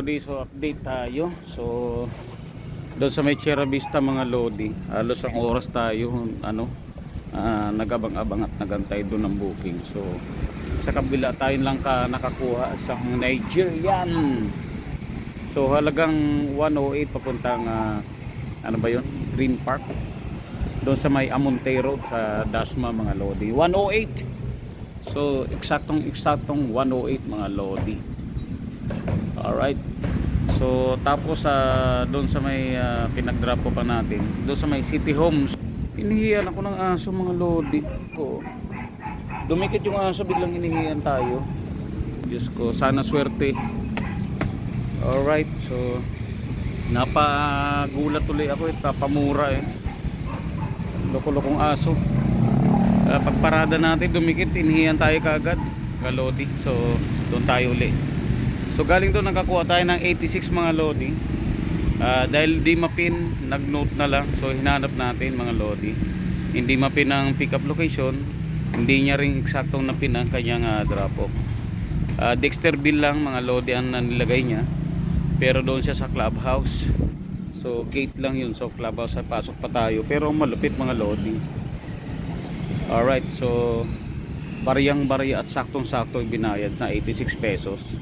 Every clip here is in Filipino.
Lodi, so update tayo. So doon sa may Sierra Vista mga Lodi, halos ang oras tayo ano ah, nagabang-abang at nagantay doon ng booking. So sa kabila tayo lang ka nakakuha sa Nigerian. So halagang 108 papuntang ah, ano ba 'yon? Green Park. Doon sa may Amonte Road sa Dasma mga Lodi. 108. So eksaktong eksaktong 108 mga Lodi. Alright. So tapos sa doon sa may ah, pinag-drop ko pa natin, doon sa may City Homes, inihiyan ako ng aso mga lodi ko. Dumikit yung aso biglang inihiyan tayo. Diyos ko, sana swerte. Alright, so napagulat tuloy ako eh, papamura eh. Loko-lokong aso. Uh, pagparada natin, dumikit, inihiyan tayo kagad. Kalodi. So, doon tayo uli. So galing doon nakakuha tayo ng 86 mga lodi. Ah, dahil di mapin, nag-note na lang. So hinanap natin mga lodi. Hindi mapin ang pick-up location. Hindi niya rin eksaktong napin ang kanyang ah, drop-off. Ah, Dexterville lang mga lodi ang nilagay niya. Pero doon siya sa clubhouse. So gate lang yun. So clubhouse sa pasok pa tayo. Pero malupit mga lodi. Alright, so bariyang barya at saktong sakto yung binayad na 86 pesos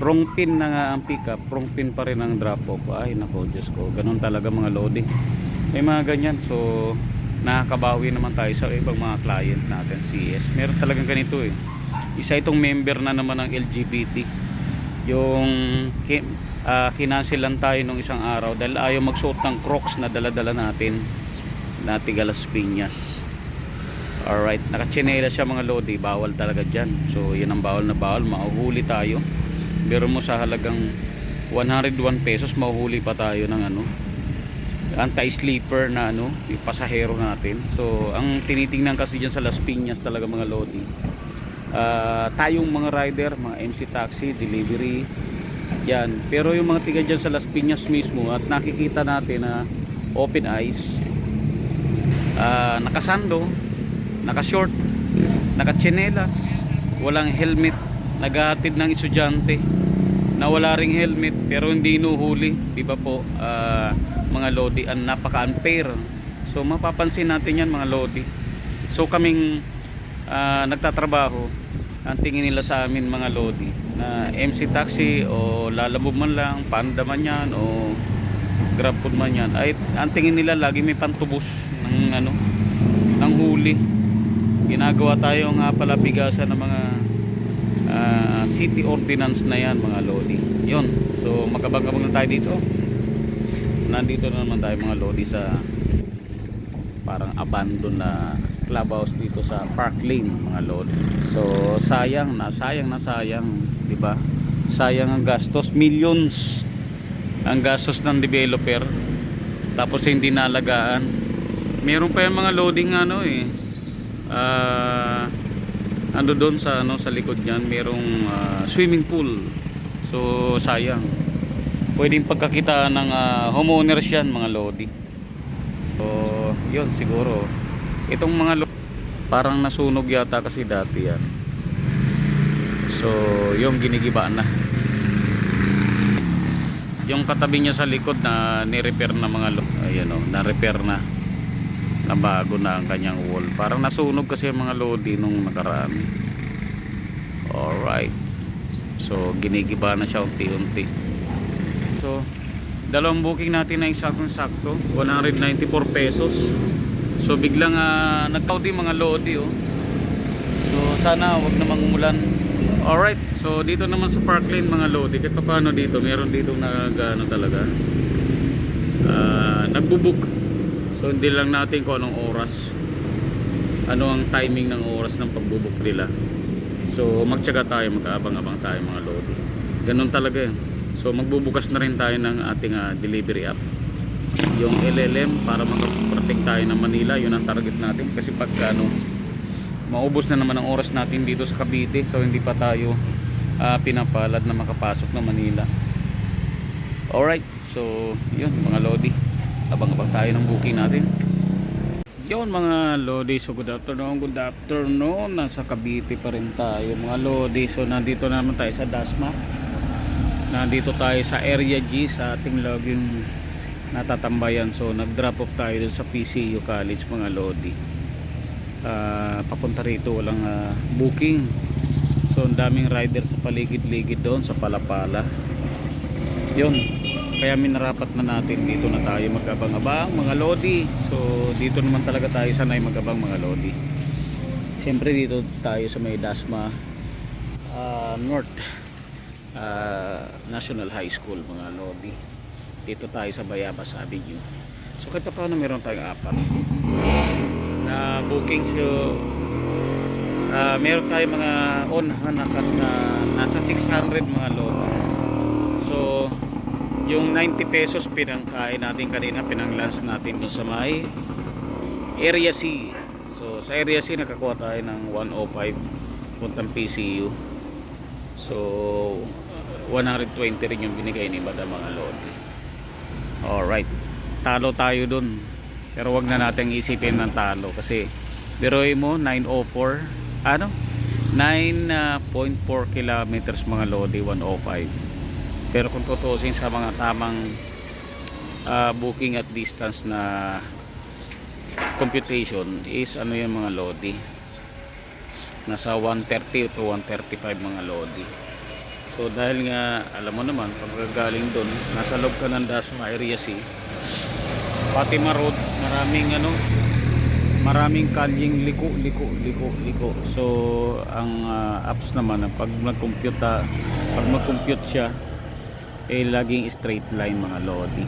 wrong pin na nga ang pick up wrong pin pa rin ang drop off. Ay nako Diyos ko ganun talaga mga loading. May mga ganyan so nakakabawi naman tayo sa ibang mga client natin CS meron talagang ganito eh. Isa itong member na naman ng LGBT yung ki, uh, kinansilan tayo nung isang araw dahil ayaw magsuot ng crocs na daladala natin na Tigalas Piñas. Alright nakachinela siya mga lodi bawal talaga dyan. So yan ang bawal na bawal mahuhuli tayo pero mo sa halagang 101 pesos mahuhuli pa tayo ng ano anti-sleeper na ano yung pasahero natin. So ang tinitingnan kasi dyan sa Las Piñas talaga mga lodi uh, tayong mga rider mga MC taxi delivery yan. Pero yung mga tiga dyan sa Las Piñas mismo at nakikita natin na open eyes uh, nakasando nakashort nakatsinelas walang helmet naghahatid ng estudyante. Na wala ring helmet pero hindi nuhuli di ba po ah, mga lodi ang napaka unfair so mapapansin natin yan mga lodi. So kaming ah, nagtatrabaho ang tingin nila sa amin mga lodi na MC taxi o lalabog man lang panda man yan o grab food man yan. Ay ang tingin nila lagi may pantubos ng ano ng huli. Ginagawa tayo nga pala bigasan ng mga ah, city ordinance na yan mga lodi. Yun. So magkabang-abang na tayo dito. Nandito na naman tayo mga lodi sa parang abandon na clubhouse dito sa Park Lane mga lodi. So sayang na sayang na sayang di ba? Sayang ang gastos millions ang gastos ng developer. Tapos hindi nalagaan meron pa yung mga loading ano eh. Ah ano doon sa ano sa likod niyan merong ah, swimming pool. So sayang. Pwedeng pagkakitaan ng ah, homeowners yan mga lodi. So yun siguro. Itong mga lo- parang nasunog yata kasi dati yan. So yung ginigiba na. Yung katabi niya sa likod na ni-repair na mga lo- ayan o na-repair na na bago na ang kanyang wall. Parang nasunog kasi ang mga lodi nung nakaraan. Alright. So ginigiba na siya unti-unti. So dalawang booking natin na isaktong sakto 194 pesos. So biglang uh, nagkaudi mga lodi oh. so sana wag namang umulan alright. So dito naman sa Parkland mga lodi kahit paano dito meron dito nag ano talaga uh, nagbubuk So hindi lang natin kung anong oras ano ang timing ng oras ng pagbubuk nila. So magtiyaga tayo, mag-aabang-abang tayo mga lodi. Ganun talaga yun. So magbubukas na rin tayo ng ating ah, delivery app. Yung LLM para makaparating tayo ng Manila, yun ang target natin. Kasi pag ano, maubos na naman ang oras natin dito sa Cavite. So hindi pa tayo ah, pinapalad na makapasok ng Manila. Alright, so yun mga lodi abang-abang tayo ng booking natin. Yun mga lodi. So good afternoon good afternoon. Nasa Cavite pa rin tayo mga lodi. So nandito na naman tayo sa Dasma. Nandito tayo sa area G sa ating laging natatambayan. So nag drop off tayo dun sa PCU College mga Lodi. Ah, papunta rito walang ah, booking. So ang daming rider sa paligid-ligid doon sa Palapala. Yun kaya minarapat na natin dito na tayo magabang-abang mga Lodi. So dito naman talaga tayo sanay magabang mga Lodi. Siyempre dito tayo sa may Dasma ah, North ah, National High School mga Lodi. Dito tayo sa Bayabas Avenue. So kahit pa paano meron tayong apat na booking. So ah, meron tayo mga on hanakas na nasa 600 mga Lodi yung 90 pesos pinangkain natin kanina pinang-lunch natin dun sa may area C. So sa area C nakakuha tayo ng 105 puntang PCU so 120 rin yung binigay ni Madam mga Lodi alright. Talo tayo dun. Pero wag na natin isipin ng talo kasi biroy mo 904 ano? 9.4 kilometers mga Lodi 105 pero kung tutusin sa mga tamang ah, booking at distance na computation is ano yung mga Lodi? Nasa 130 to 135 mga Lodi. So dahil nga alam mo naman pag galing doon nasa loob ka ng Dasma Area C Fatima Road maraming ano maraming kalyeng liko liko liko liko. So ang ah, apps naman pag nag-compute ah, pag mag-compute siya eh laging straight line mga lodi.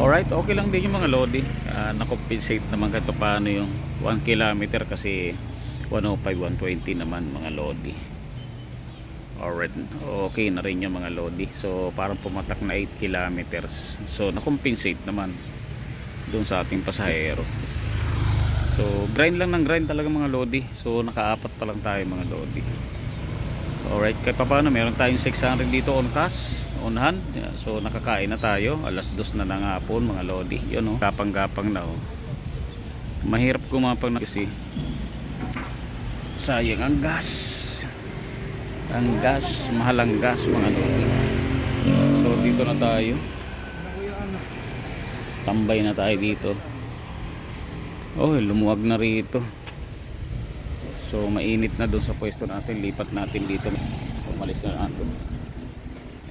Alright okay lang din yung mga lodi. Uh, na-compensate naman kahit paano yung 1 kilometer kasi 105 120 naman mga lodi. Alright okay na rin yung mga lodi. So parang pumatak na 8 kilometers. So na-compensate naman doon sa ating pasahero. So grind lang ng grind talaga mga lodi. So nakaapat pa lang tayo mga lodi alright kahit pa paano meron tayong 600 dito on cash on hand. So nakakain na tayo. Alas dos na ng hapon mga lodi. Yun oh. Gapang gapang na oh. Mahirap kumapang na kasi. Sayang ang gas. Ang gas mahal ang gas mga lodi. So dito na tayo. Tambay na tayo dito. Oh lumuwag na rito so mainit na doon sa pwesto natin. Lipat natin dito. Umalis na natin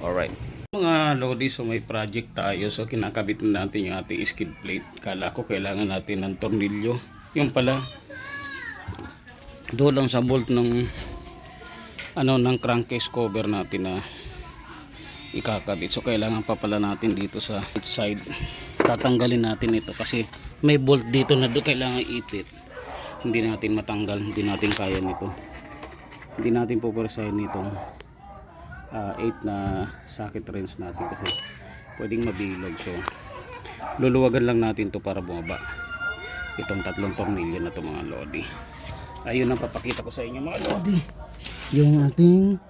alright. Mga lodi so may project tayo. So kinakabit na natin yung ating skid plate. Kala ko kailangan natin ng tornilyo. Yung pala. Doon lang sa bolt ng ano ng crankcase cover natin na ikakabit. So kailangan pa pala natin dito sa side. Tatanggalin natin ito kasi may bolt dito na doon. Kailangan ipit hindi natin matanggal hindi natin kaya nito. Hindi natin pupersahin nitong 8 na socket wrench natin kasi pwedeng mabilog. So luluwagan lang natin to para bumaba itong tatlong tornilyo na to mga lodi. Ayun ang papakita ko sa inyo mga lodi. Yung ating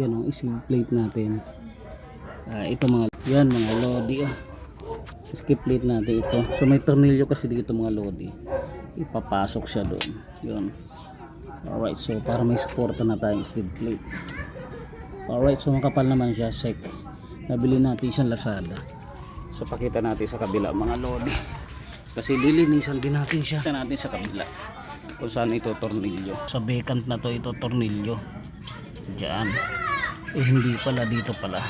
yan ang isim plate natin. Ah, ito mga yan mga lodi oh. skip plate natin ito. So may tornilyo kasi dito mga lodi ipapasok siya doon. Yun. Alright so para may suporta na tayong skid plate. Alright so makapal naman siya sec. Nabili natin siyang Lazada. So pakita natin sa kabila mga lodi kasi lilinisan din natin siya. Pakita natin sa kabila kung saan ito tornilyo. Sa vacant na to ito tornilyo. Dyan eh hindi pala dito pala.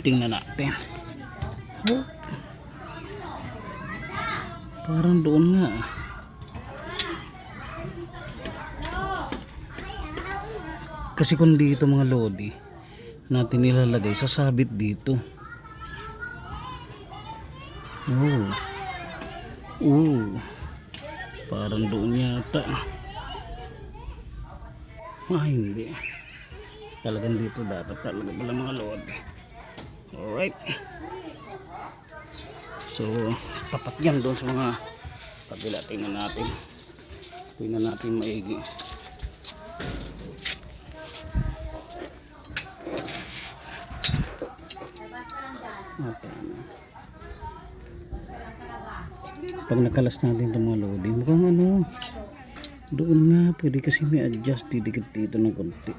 Tingnan natin parang doon nga. Kasi kung dito mga lodi natin nilalagay sasabit dito. Oh oh parang doon yata. Ah hindi. Talagang dito dapat talaga pala mga lodi. Alright so tapat yan doon sa mga kabila tingnan natin tingnan natin maigi Ate, ano. pag nakalas natin itong mga lodi mukhang ano Doon nga, pwede kasi may adjust didikit dito ng konti.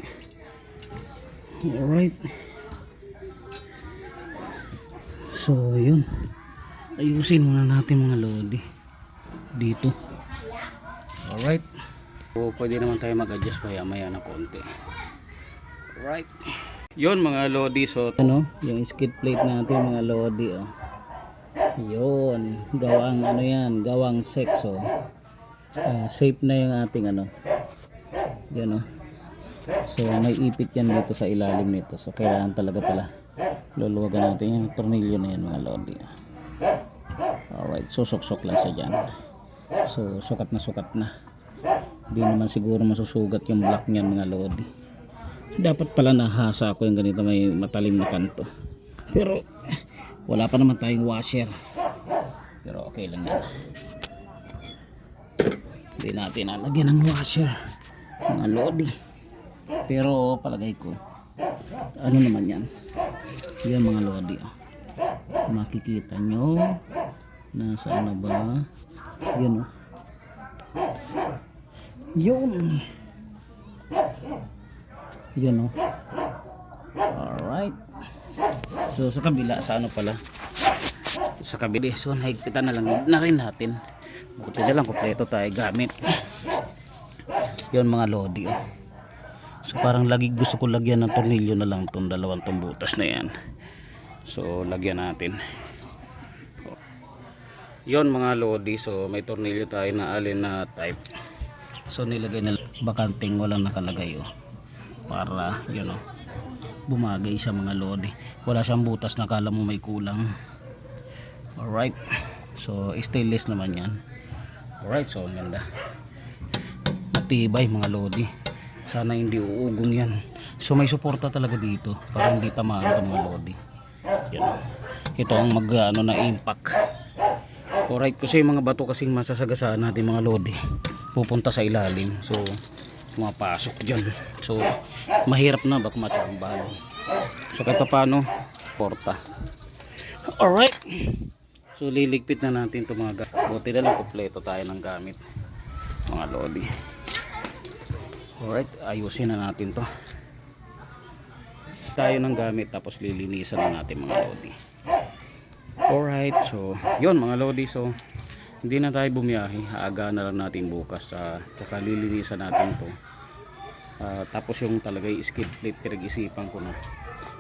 Alright. So, yun. Ayusin muna natin mga lodi. Dito. Alright. So, pwede naman tayo mag-adjust maya maya ng konti. Alright. Yun mga lodi. So, ano, yung skid plate natin mga lodi. Oh. Yun. Gawang ano yan. Gawang sexo. Ah, safe na yung ating ano. Yan oh. So may ipit yan dito sa ilalim nito. So kailangan talaga pala luluwagan natin yung tornilyo na yan mga lodi. Alright, susok-sok lang siya dyan. So sukat na sukat na. Hindi naman siguro masusugat yung block niyan mga lodi. Dapat pala nahasa ako yung ganito may matalim na kanto. Pero wala pa naman tayong washer. Pero okay lang yan. Hindi natin nalagyan ng washer. Mga lodi. Pero palagay ko, ano naman yan? Yan mga lodi. Oh. Makikita nyo. Nasa ano ba? Yan oh. Yun. Yan oh. Alright. So sa kabila, sa ano pala? Sa kabila, so nahigpitan na lang na rin natin. Buti na lang kompleto tayo gamit. Yun mga lodi oh. So parang lagi gusto ko lagyan ng tornilyo na lang tong dalawang tong butas na yan. So lagyan natin. Yon mga lodi, so may tornilyo tayo na alin na type. So nilagay na bakanting walang nakalagay oh. Para yun oh. Bumagay sa mga lodi. Wala siyang butas na kala mo may kulang. Alright. So stainless naman yan. Alright, so ang ganda. Matibay mga lodi. Sana hindi uugong yan. So may suporta talaga dito para hindi tamaan ng mga lodi. Yan. Ito ang mag ano na impact. Alright, kasi mga bato kasing masasagasaan natin mga lodi pupunta sa ilalim. So pumapasok dyan. So mahirap na baka matambalo. So kahit pa paano, porta. Alright. So liligpit na natin ito mga ga- Buti na lang kompleto tayo ng gamit. Mga lodi. Alright, ayusin na natin to. Tayo ng gamit tapos lilinisan na natin mga lodi. Alright, so yun mga lodi. So hindi na tayo bumiyahe. Aaga na lang natin bukas. Uh, tsaka lilinisan natin to. Ah, tapos yung talaga skid plate pinag-isipan ko na.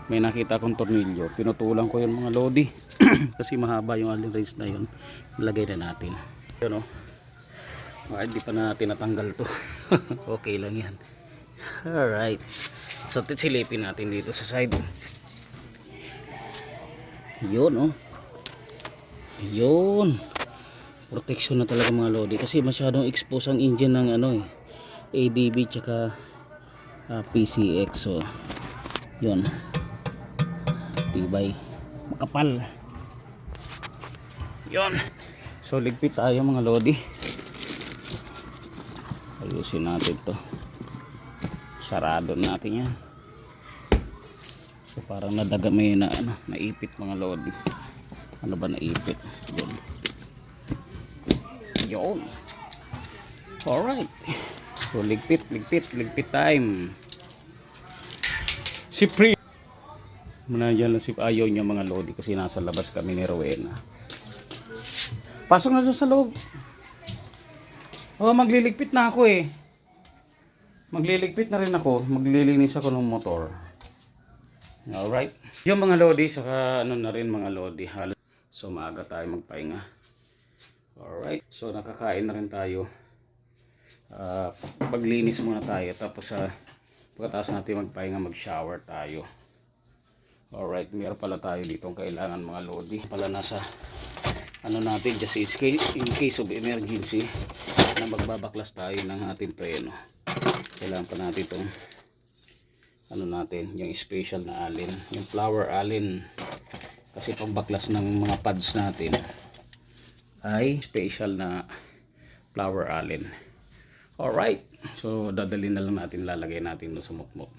May nakita akong tornilyo. Pinutulan ko yung mga lodi. Kasi mahaba yung allen wrench na yun. Ilagay na natin. Yun o ah, hindi pa natin natanggal to. Okay lang yan. Alright. So silipin natin dito sa side. Yun o yun. Protection na talaga mga lodi. Kasi masyadong expose ang engine ng ano eh ADB tsaka ah, PCX so yun. Tibay. Makapal. Yun. So ligpit tayo mga lodi. Ayusin natin to. Sarado natin yan. So parang nadaga may na ano naipit mga lodi ano ba naipit yun yun alright so ligpit ligpit ligpit time si Pri Muna dyan lang si ayaw niya mga lodi kasi nasa labas kami ni Rowena. Pasok na doon sa loob. Oh, magliligpit na ako eh. Magliligpit na rin ako. Maglilinis ako ng motor. Alright. Yung mga lodi, saka ano na rin mga lodi. Halos so maaga tayo magpahinga. Alright. So nakakain na rin tayo. Ah, paglinis muna tayo. Tapos sa pagkatapos natin magpahinga, mag-shower tayo. Alright, meron pala tayo dito kailangan mga lodi. Pala nasa ano natin just in case, of emergency na magbabaklas tayo ng ating preno. Kailangan pa natin itong ano natin, yung special na allen, yung flower allen. Kasi pambaklas ng mga pads natin ay special na flower allen. Alright, so dadalhin na lang natin, lalagay natin doon sa mukmuk.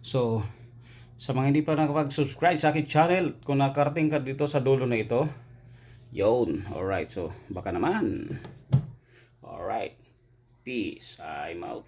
So, sa mga hindi pa nakapag-subscribe sa aking channel, kung nakarating ka dito sa dulo na ito, yun. Alright, so baka naman. Alright. Peace. I'm out.